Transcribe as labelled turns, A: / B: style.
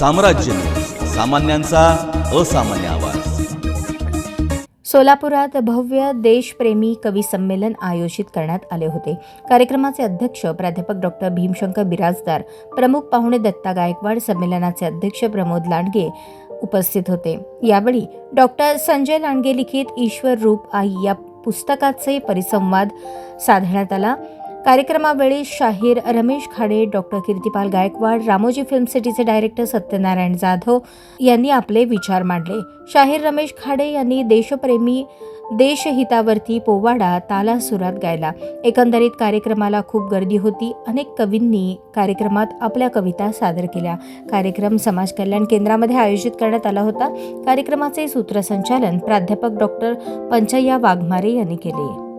A: साम्राज्य. सामान्यांचा असामान्य आवाज.
B: सोलापुरात भव्य देशप्रेमी कवी संमेलन आयोजित करण्यात आले होते. कार्यक्रमाचे अध्यक्ष प्राध्यापक डॉक्टर भीमशंकर बिराजदार प्रमुख पाहुणे दत्ता गायकवाड संमेलनाचे अध्यक्ष प्रमोद लांडगे उपस्थित होते. यावेळी डॉक्टर संजय लांडगे लिखित ईश्वर रूप आई या पुस्तकाचे परिसंवाद साधण्यात आला. कार्यक्रमावेळी शाहीर रमेश खाडे डॉक्टर कीर्तिपाल गायकवाड रामोजी फिल्म सिटीचे डायरेक्टर सत्यनारायण जाधव यांनी आपले विचार मांडले. शाहीर रमेश खाडे यांनी देशप्रेमी देशहितावरती पोवाडा ताला सुरात गायला. एकंदरीत कार्यक्रमाला खूप गर्दी होती. अनेक कवींनी कार्यक्रमात आपल्या कविता सादर केल्या. कार्यक्रम समाज कल्याण केंद्रामध्ये आयोजित करण्यात आला होता. कार्यक्रमाचे सूत्रसंचालन प्राध्यापक डॉक्टर पंचय्या वाघमारे यांनी केले.